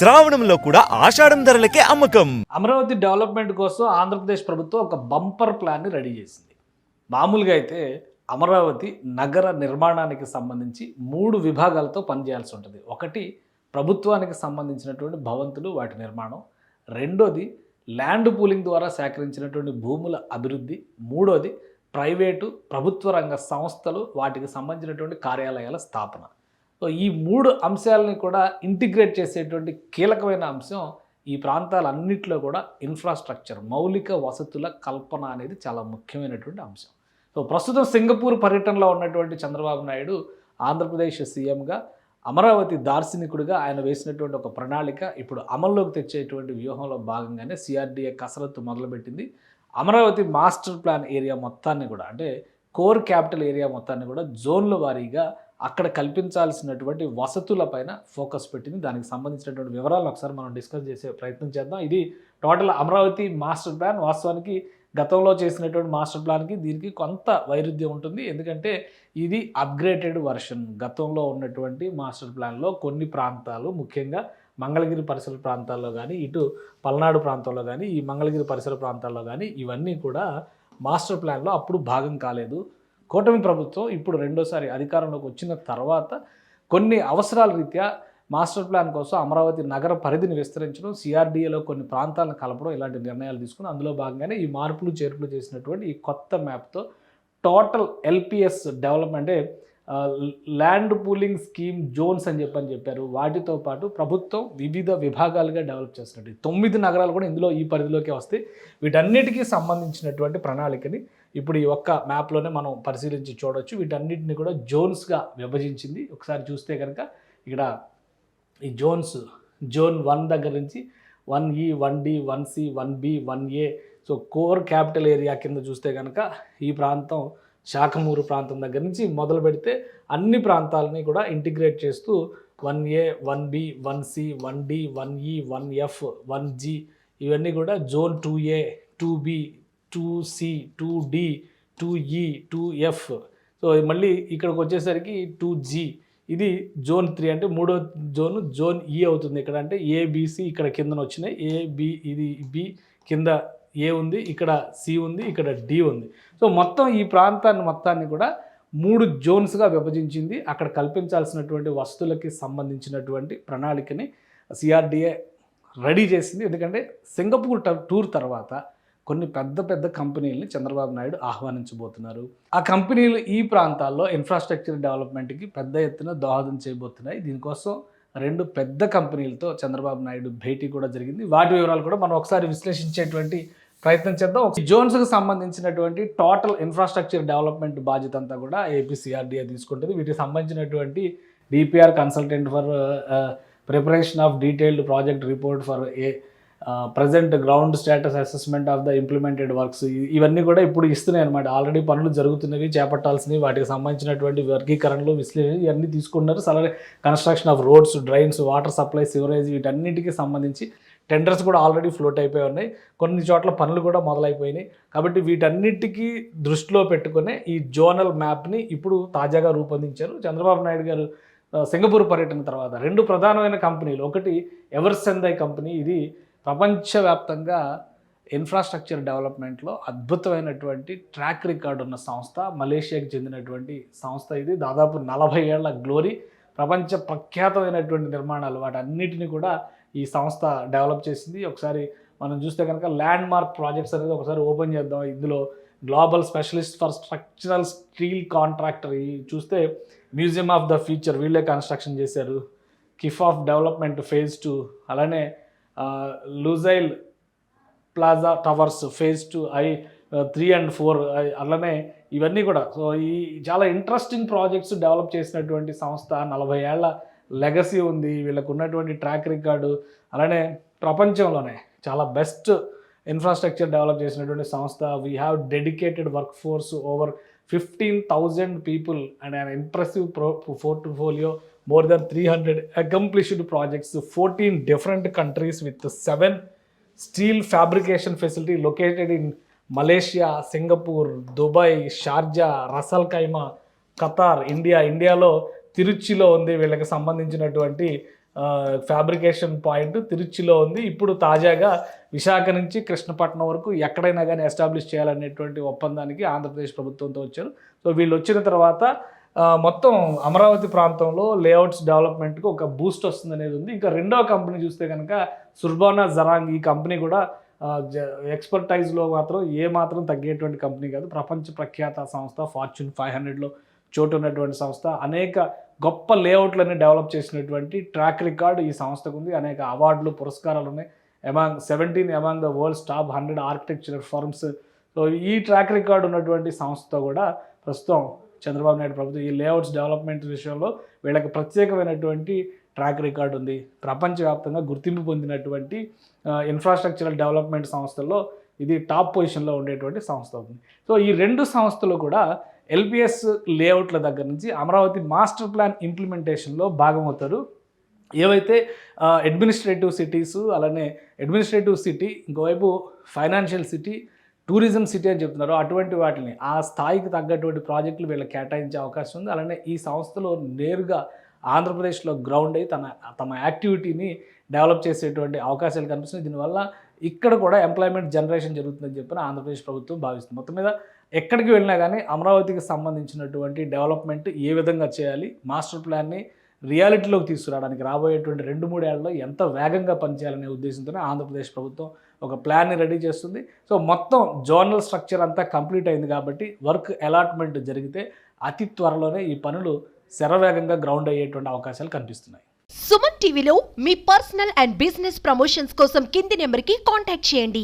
శ్రావణంలో కూడా ఆషాఢం ధరలకే అమ్మకం. అమరావతి డెవలప్మెంట్ కోసం ఆంధ్రప్రదేశ్ ప్రభుత్వం ఒక బంపర్ ప్లాన్ని రెడీ చేసింది. మామూలుగా అయితే అమరావతి నగర నిర్మాణానికి సంబంధించి మూడు విభాగాలతో పనిచేయాల్సి ఉంటుంది. ఒకటి ప్రభుత్వానికి సంబంధించినటువంటి భవంతులు వాటి నిర్మాణం. రెండోది ల్యాండ్ పూలింగ్ ద్వారా సేకరించినటువంటి భూముల అభివృద్ధి. మూడోది ప్రైవేటు ప్రభుత్వ రంగ సంస్థలు వాటికి సంబంధించినటువంటి కార్యాలయాల స్థాపన. సో ఈ మూడు అంశాలని కూడా ఇంటిగ్రేట్ చేసేటువంటి కీలకమైన అంశం ఈ ప్రాంతాలన్నింటిలో కూడా ఇన్ఫ్రాస్ట్రక్చర్ మౌలిక వసతుల కల్పన అనేది చాలా ముఖ్యమైనటువంటి అంశం. సో ప్రస్తుతం సింగపూర్ పర్యటనలో ఉన్నటువంటి చంద్రబాబు నాయుడు ఆంధ్రప్రదేశ్ సీఎంగా అమరావతి దార్శనికుడిగా ఆయన వేసినటువంటి ఒక ప్రణాళిక ఇప్పుడు అమల్లోకి తెచ్చేటువంటి వ్యూహంలో భాగంగానే సిఆర్డీఏ కసరత్తు మొదలుపెట్టింది. అమరావతి మాస్టర్ ప్లాన్ ఏరియా మొత్తాన్ని కూడా అంటే కోర్ క్యాపిటల్ ఏరియా మొత్తాన్ని కూడా జోన్ల వారీగా అక్కడ కల్పించాల్సినటువంటి వసతులపైన ఫోకస్ పెట్టింది. దానికి సంబంధించినటువంటి వివరాలను ఒకసారి మనం డిస్కస్ చేసే ప్రయత్నం చేద్దాం. ఇది టోటల్ అమరావతి మాస్టర్ ప్లాన్. వాస్తవానికి గతంలో చేసినటువంటి మాస్టర్ ప్లాన్కి దీనికి కొంత వైరుధ్యం ఉంటుంది. ఎందుకంటే ఇది అప్గ్రేటెడ్ వర్షన్. గతంలో ఉన్నటువంటి మాస్టర్ ప్లాన్లో కొన్ని ప్రాంతాలు ముఖ్యంగా మంగళగిరి పరిసర ప్రాంతాల్లో కానీ ఇటు పల్నాడు ప్రాంతంలో కానీ ఈ మంగళగిరి పరిసర ప్రాంతాల్లో కానీ ఇవన్నీ కూడా మాస్టర్ ప్లాన్లో అప్పుడు భాగం కాలేదు. కూటమి ప్రభుత్వం ఇప్పుడు రెండోసారి అధికారంలోకి వచ్చిన తర్వాత కొన్ని అవసరాల రీత్యా మాస్టర్ ప్లాన్ కోసం అమరావతి నగర పరిధిని విస్తరించడం సిఆర్డీఏలో కొన్ని ప్రాంతాలను కలపడం ఇలాంటి నిర్ణయాలు తీసుకుని అందులో భాగంగానే ఈ మార్పులు చేర్పులు చేసినటువంటి ఈ కొత్త మ్యాప్తో టోటల్ ఎల్పిఎస్ డెవలప్మెంట్ అంటే ల్యాండ్ పూలింగ్ స్కీమ్ జోన్స్ అని చెప్పని చెప్పారు. వాటితో పాటు ప్రభుత్వం వివిధ విభాగాలుగా డెవలప్ చేస్తున్నట్టు. తొమ్మిది నగరాలు కూడా ఇందులో ఈ పరిధిలోకి వస్తాయి. వీటన్నిటికీ సంబంధించినటువంటి ప్రణాళికని ఇప్పుడు ఈ ఒక్క మ్యాప్లోనే మనం పరిశీలించి చూడవచ్చు వీటన్నిటిని కూడా జోన్స్గా విభజించింది. ఒకసారి చూస్తే కనుక ఇక్కడ ఈ జోన్స్ జోన్ వన్ దగ్గర నుంచి one E one D one C one B one A so core capital area కింద చూస్తే కనుక ఈ ప్రాంతం శాఖమూరు ప్రాంతం దగ్గర నుంచి మొదలు పెడితే అన్ని ప్రాంతాలని కూడా ఇంటిగ్రేట్ చేస్తూ one A one B one C one D one E one F one G ఇవన్నీ కూడా zone two A two B two C two D two E two F. So మళ్ళీ ఇక్కడికి వచ్చేసరికి టూ జీ. ఇది zone three అంటే మూడో zone zone ఈ అవుతుంది ఇక్కడ. అంటే ఏబిసి ఇక్కడ కిందన వచ్చినాయి. ఏబి ఇది బి కింద ఏ ఉంది ఇక్కడ సి ఉంది ఇక్కడ డి ఉంది. సో మొత్తం ఈ ప్రాంతాన్ని మొత్తాన్ని కూడా మూడు జోన్స్గా విభజించింది. అక్కడ కల్పించాల్సినటువంటి వస్తువులకి సంబంధించినటువంటి ప్రణాళికని సిఆర్డిఏ రెడీ చేసింది. ఎందుకంటే సింగపూర్ టూర్ తర్వాత కొన్ని పెద్ద పెద్ద కంపెనీలని చంద్రబాబు నాయుడు ఆహ్వానించబోతున్నారు. ఆ కంపెనీలు ఈ ప్రాంతాల్లో ఇన్ఫ్రాస్ట్రక్చర్ డెవలప్మెంట్కి పెద్ద ఎత్తున దోహదం చేయబోతున్నాయి. దీనికోసం రెండు పెద్ద కంపెనీలతో చంద్రబాబు నాయుడు భేటీ కూడా జరిగింది. వాటి వివరాలు కూడా మనం ఒకసారి విశ్లేషించేటువంటి ప్రయత్నం చేద్దాం. ఈ జోన్స్కి సంబంధించినటువంటి టోటల్ ఇన్ఫ్రాస్ట్రక్చర్ డెవలప్మెంట్ బాధ్యత అంతా కూడా ఏపీసీఆర్డీఏ తీసుకుంటుంది. వీటికి సంబంధించినటువంటి DPR consultant for preparation of detailed project report for a present ground status assessment of the implemented works ఇవన్నీ కూడా ఇప్పుడు ఇస్తున్నాయి అనమాట ఆల్రెడీ పనులు జరుగుతున్నవి చేపట్టాల్సినవి వాటికి సంబంధించినటువంటి వర్గీకరణలు విశ్లేషణ ఇవన్నీ తీసుకున్నారు అలాగే construction of roads drains water supply sewerage వీటన్నిటికీ సంబంధించి టెండర్స్ కూడా ఆల్రెడీ ఫ్లోట్ అయిపోయి ఉన్నాయి. కొన్ని చోట్ల పనులు కూడా మొదలైపోయినాయి. కాబట్టి వీటన్నిటికీ దృష్టిలో పెట్టుకునే ఈ జోనల్ మ్యాప్ని ఇప్పుడు తాజాగా రూపొందించారు చంద్రబాబు నాయుడు గారు. సింగపూర్ పర్యటన తర్వాత రెండు ప్రధానమైన కంపెనీలు. ఒకటి ఎవర్సెందై కంపెనీ. ఇది ప్రపంచవ్యాప్తంగా ఇన్ఫ్రాస్ట్రక్చర్ డెవలప్మెంట్లో అద్భుతమైనటువంటి ట్రాక్ రికార్డ్ ఉన్న సంస్థ మలేషియాకి చెందినటువంటి సంస్థ ఇది. దాదాపు నలభై ఏళ్ళ గ్లోరీ ప్రపంచ ప్రఖ్యాతమైనటువంటి నిర్మాణాలు వాటన్నిటిని కూడా ఈ సంస్థ డెవలప్ చేసింది. ఒకసారి మనం చూస్తే కనుక ల్యాండ్ మార్క్ ప్రాజెక్ట్స్ అనేది ఒకసారి ఓపెన్ చేద్దాం. ఇందులో global specialist for structural steel contractor ఈ చూస్తే మ్యూజియం ఆఫ్ ద ఫ్యూచర్ వీళ్ళే కన్స్ట్రక్షన్ చేశారు. కిఫ్ ఆఫ్ డెవలప్మెంట్ ఫేజ్ టూ అలానే Lusail plaza towers phase two I three and four అలానే ఇవన్నీ కూడా. సో ఈ చాలా ఇంట్రెస్టింగ్ ప్రాజెక్ట్స్ డెవలప్ చేసినటువంటి సంస్థ నలభై ఏళ్ళ లెగసీ ఉంది. వీళ్ళకు ఉన్నటువంటి ట్రాక్ రికార్డు అలానే ప్రపంచంలోనే చాలా బెస్ట్ ఇన్ఫ్రాస్ట్రక్చర్ డెవలప్ చేసినటువంటి సంస్థ. We have dedicated work force over fifteen thousand people and an impressive pro portfolio more than three hundred accomplished projects fourteen different countries with seven steel fabrication facility located in Malaysia Singapore Dubai Sharjah Ras Al Khaimah Qatar India ఇండియాలో తిరుచిలో ఉంది. వీళ్ళకి సంబంధించినటువంటి fabrication point తిరుచిలో ఉంది. ఇప్పుడు తాజాగా విశాఖ నుంచి కృష్ణపట్నం వరకు ఎక్కడైనా కానీ ఎస్టాబ్లిష్ చేయాలనేటువంటి ఒప్పందానికి ఆంధ్రప్రదేశ్ ప్రభుత్వంతో వచ్చారు. సో వీళ్ళు వచ్చిన తర్వాత మొత్తం అమరావతి ప్రాంతంలో లేఅవుట్స్ డెవలప్మెంట్కి ఒక బూస్ట్ వస్తుంది అనేది ఉంది. ఇంకా రెండవ కంపెనీ చూస్తే కనుక సుర్బానా జరాంగ్ ఈ కంపెనీ కూడా ఎక్స్పర్టైజ్లో మాత్రం ఏ మాత్రం తగ్గేటువంటి కంపెనీ కాదు. ప్రపంచ ప్రఖ్యాత సంస్థ ఫార్చ్యూన్ ఫైవ్ హండ్రెడ్లో చోటు ఉన్నటువంటి సంస్థ. అనేక గొప్ప లేఅవుట్లని డెవలప్ చేసినటువంటి ట్రాక్ రికార్డు ఈ సంస్థకు ఉంది. అనేక అవార్డులు పురస్కారాలు ఉన్నాయి. Among seventeen among the world's top hundred architecture firms so ఈ ట్రాక్ రికార్డు ఉన్నటువంటి సంస్థ కూడా ప్రస్తుతం చంద్రబాబు నాయుడు ప్రభుత్వం ఈ లేఅవుట్స్ డెవలప్మెంట్ విషయంలో వీళ్ళకి ప్రత్యేకమైనటువంటి ట్రాక్ రికార్డు ఉంది. ప్రపంచవ్యాప్తంగా గుర్తింపు పొందినటువంటి ఇన్ఫ్రాస్ట్రక్చరల్ డెవలప్మెంట్ సంస్థల్లో ఇది టాప్ పొజిషన్లో ఉండేటువంటి సంస్థ అవుతుంది. సో ఈ రెండు సంస్థలు కూడా ఎల్పిఎస్ లేఅవుట్ల దగ్గర నుంచి అమరావతి మాస్టర్ ప్లాన్ ఇంప్లిమెంటేషన్లో భాగమవుతారు ఏవైతే అడ్మినిస్ట్రేటివ్ సిటీస్ అలానే అడ్మినిస్ట్రేటివ్ సిటీ ఇంకోవైపు ఫైనాన్షియల్ సిటీ టూరిజం సిటీ అని చెప్తున్నారు. అటువంటి వాటిని ఆ స్థాయికి తగ్గటువంటి ప్రాజెక్టులు వీళ్ళకి కేటాయించే అవకాశం ఉంది. అలానే ఈ సంస్థలో నేరుగా ఆంధ్రప్రదేశ్లో గ్రౌండ్ అయి తన తమ యాక్టివిటీని డెవలప్ చేసేటువంటి అవకాశాలు కనిపిస్తున్నాయి. దీనివల్ల ఇక్కడ కూడా ఎంప్లాయ్మెంట్ జనరేషన్ జరుగుతుందని చెప్పి ఆంధ్రప్రదేశ్ ప్రభుత్వం భావిస్తుంది. మొత్తం మీద ఎక్కడికి వెళ్ళినా కానీ అమరావతికి సంబంధించినటువంటి డెవలప్మెంట్ ఏ విధంగా చేయాలి మాస్టర్ ప్లాన్ని రియాలిటీలోకి తీసుకురావడానికి రాబోయేటువంటి రెండు మూడేళ్ళలో ఎంత వేగంగా పనిచేయాలనే ఉద్దేశంతోనే ఆంధ్రప్రదేశ్ ప్రభుత్వం ఒక ప్లాన్ని రెడీ చేస్తుంది. సో మొత్తం జోనల్ స్ట్రక్చర్ అంతా కంప్లీట్ అయింది కాబట్టి వర్క్ అలాట్మెంట్ జరిగితే అతి త్వరలోనే ఈ పనులు శరవేగంగా గ్రౌండ్ అయ్యేటువంటి అవకాశాలు కనిపిస్తున్నాయి. సుమన్ టీవీలో మీ పర్సనల్ అండ్ బిజినెస్ ప్రమోషన్స్ కోసం కింది నెంబర్కి కాంటాక్ట్ చేయండి.